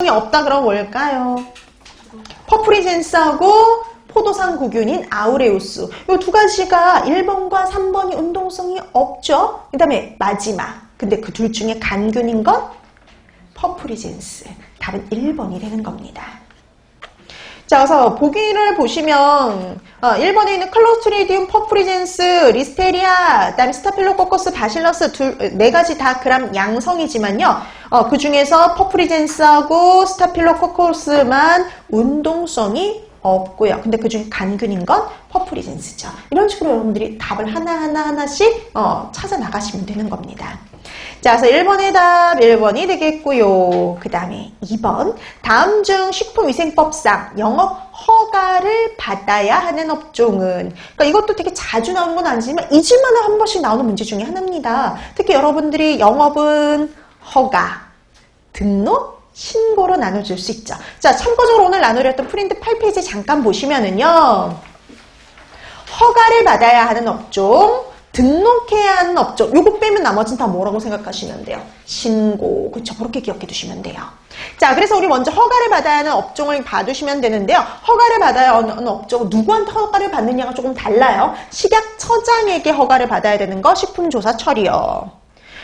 운동성이 없다 그럼 뭘까요? 퍼프리젠스하고 포도상 구균인 아우레우스. 이 두 가지가 1번과 3번이 운동성이 없죠. 그 다음에 마지막. 근데 그 둘 중에 간균인 건 퍼프리젠스. 답은 1번이 되는 겁니다. 자, 그래서 보기를 보시면 어, 1번에 있는 클로스트리디움, 퍼프리젠스, 리스테리아, 그다음에 스타필로코커스, 바실러스 둘, 네 가지 다 그람 양성이지만요. 어, 그 중에서 퍼프리젠스하고 스타필로코커스만 운동성이 없고요. 근데 그 중에 간균인 건 퍼프리젠스죠. 이런 식으로 여러분들이 답을 하나하나 하나씩 어, 찾아 나가시면 되는 겁니다. 자, 그래서 1번의 답 1번이 되겠고요. 그 다음에 2번. 다음 중 식품위생법상 영업 허가를 받아야 하는 업종은 그러니까 이것도 되게 자주 나오는 건 아니지만 잊을만한 한 번씩 나오는 문제 중에 하나입니다. 특히 여러분들이 영업은 허가, 등록, 신고로 나눠줄 수 있죠. 자, 참고적으로 오늘 나누렸던 프린트 8페이지 잠깐 보시면은요. 허가를 받아야 하는 업종, 등록해야 하는 업종, 요거 빼면 나머지는 다 뭐라고 생각하시면 돼요? 신고. 그쵸. 그렇게 기억해 두시면 돼요. 자, 그래서 우리 먼저 허가를 받아야 하는 업종을 봐두시면 되는데요. 허가를 받아야 하는 업종은 누구한테 허가를 받느냐가 조금 달라요. 식약처장에게 허가를 받아야 되는 거 식품조사 처리요.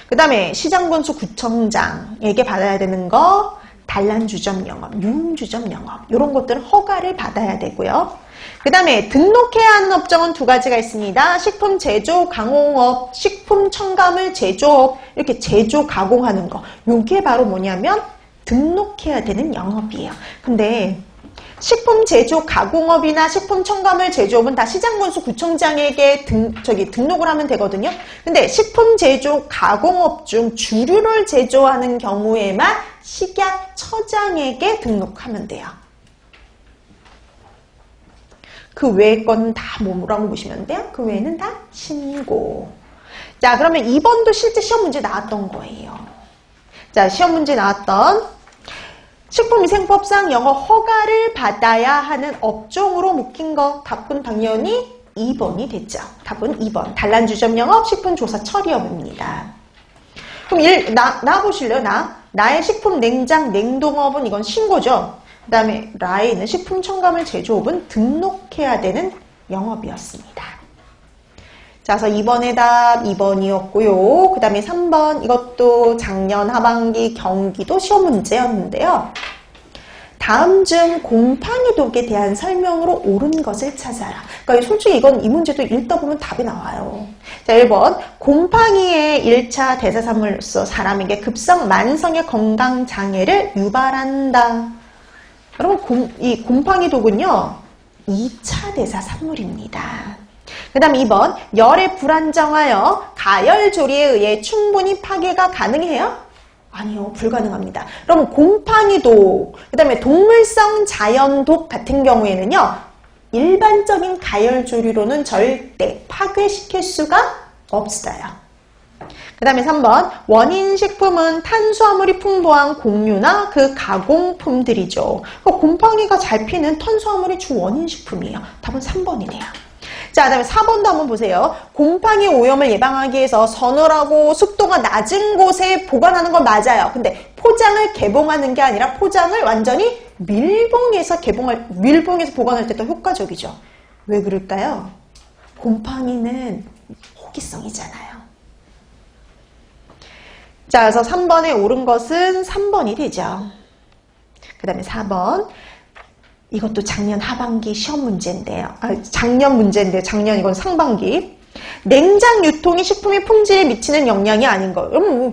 그 다음에 시장군수 구청장에게 받아야 되는 거 단란주점 영업, 유흥주점 영업 이런 것들은 허가를 받아야 되고요. 그 다음에 등록해야 하는 업종은 두 가지가 있습니다. 식품 제조 가공업, 식품 첨가물 제조업 이렇게 제조 가공하는 거 이게 바로 뭐냐면 등록해야 되는 영업이에요. 근데 식품 제조 가공업이나 식품 첨가물 제조업은 다 시장군수 구청장에게 등, 저기 등록을 하면 되거든요. 근데 식품 제조 가공업 중 주류를 제조하는 경우에만 식약 처장에게 등록하면 돼요. 그 외의 건 다 뭐라고 보시면 돼요? 그 외에는 다 신고. 자, 그러면 2번도 실제 시험 문제 나왔던 거예요. 자, 시험 문제 나왔던 식품위생법상 영어 허가를 받아야 하는 업종으로 묶인 거 답은 당연히 2번이 됐죠. 답은 2번. 단란주점 영업 식품조사 처리업입니다. 그럼 일, 나, 나 보실래요? 나? 나의 식품 냉장 냉동업은 이건 신고죠. 그 다음에 라인은 식품 첨가물 제조업은 등록해야 되는 영업이었습니다. 자, 그래서 2번의 답 2번이었고요. 그 다음에 3번 이것도 작년 하반기 경기도 시험 문제였는데요. 다음 중 곰팡이 독에 대한 설명으로 옳은 것을 찾아라. 그러니까 솔직히 이건 이 문제도 읽다 보면 답이 나와요. 자, 1번. 곰팡이의 1차 대사산물로서 사람에게 급성 만성의 건강 장애를 유발한다. 여러분, 곰, 이 곰팡이 독은요, 2차 대사산물입니다. 그 다음 2번, 열에 불안정하여 가열 조리에 의해 충분히 파괴가 가능해요? 아니요, 불가능합니다. 그럼 곰팡이독, 그 다음에 동물성 자연독 같은 경우에는요, 일반적인 가열 조리로는 절대 파괴시킬 수가 없어요. 그 다음에 3번, 원인 식품은 탄수화물이 풍부한 곡류나 그 가공품들이죠. 그 곰팡이가 잘 피는 탄수화물이 주 원인 식품이에요. 답은 3번이네요. 자, 그 다음에 4번도 한번 보세요. 곰팡이 오염을 예방하기 위해서 서늘하고 습도가 낮은 곳에 보관하는 건 맞아요. 근데 포장을 개봉하는 게 아니라 포장을 완전히 밀봉해서 개봉할, 밀봉해서 보관할 때 더 효과적이죠. 왜 그럴까요? 곰팡이는 호기성이잖아요. 자, 그래서 3번에 옳은 것은 3번이 되죠. 그 다음에 4번. 이것도 작년 하반기 시험 문제인데요. 아, 작년 문제인데요. 작년 이건 상반기. 냉장 유통이 식품의 품질에 미치는 영향이 아닌 거. 음,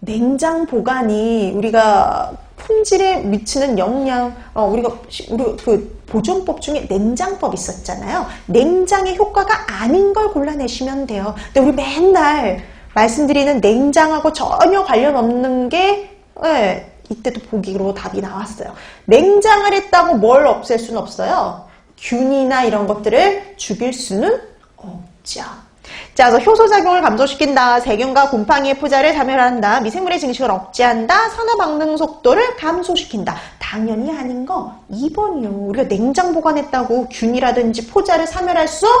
냉장 보관이 우리가 품질에 미치는 영향, 어, 우리가, 우리 그 보존법 중에 냉장법 있었잖아요. 냉장의 효과가 아닌 걸 골라내시면 돼요. 근데 우리 맨날 말씀드리는 냉장하고 전혀 관련 없는 게, 네, 이때도 보기로 답이 나왔어요. 냉장을 했다고 뭘 없앨 수는 없어요. 균이나 이런 것들을 죽일 수는 없죠. 자, 그래서 효소작용을 감소시킨다. 세균과 곰팡이의 포자를 사멸한다. 미생물의 증식을 억제한다. 산화 반응 속도를 감소시킨다. 당연히 아닌 거 2번이요. 우리가 냉장 보관했다고 균이라든지 포자를 사멸할 수